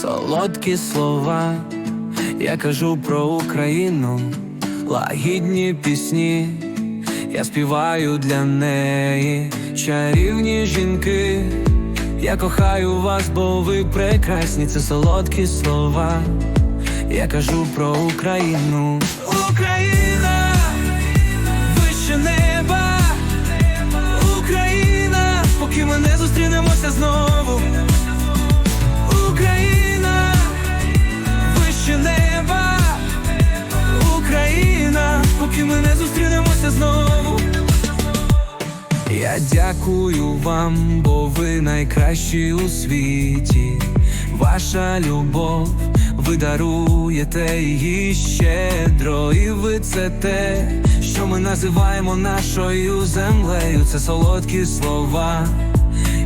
солодкі слова, я кажу про Україну, лагідні пісні, я співаю для неї, чарівні жінки, я кохаю вас, бо ви прекрасні, це солодкі слова, я кажу про Україну. Україна, Поки ми не зустрінемося знову. Я дякую вам, бо ви найкращі у світі. Ваша любов, ви даруєте її щедро, і ви це те, що ми називаємо нашою землею. Це солодкі слова.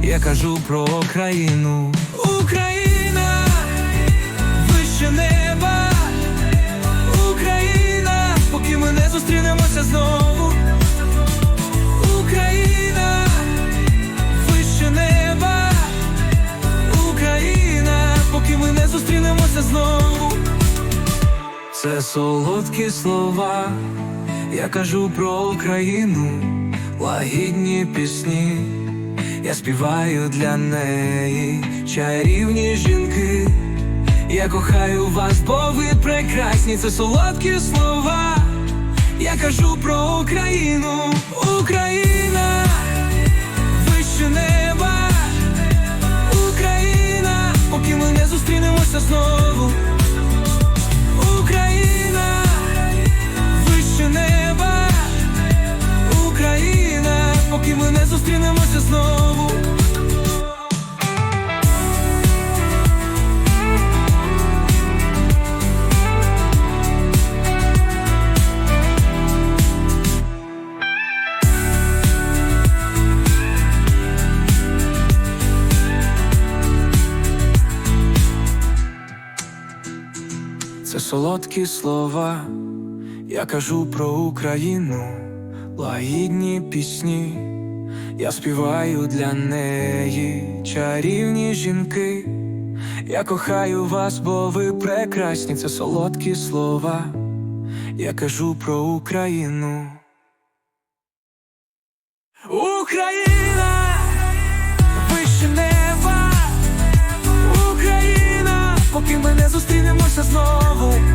Я кажу про Україну. Зустрінемося знову. Це солодкі слова, я кажу про Україну, лагідні пісні, я співаю для неї, чарівні жінки. Я кохаю вас, бо ви прекрасні, це солодкі слова. Я кажу про Україну, Україна, зустрінемося знову. Це солодкі слова, я кажу про Україну, лагідні пісні, я співаю для неї, чарівні жінки. Я кохаю вас, бо ви прекрасні, це солодкі слова. Я кажу про Україну. Україна, вище неба, Україна, поки ми не зустрінемося знову.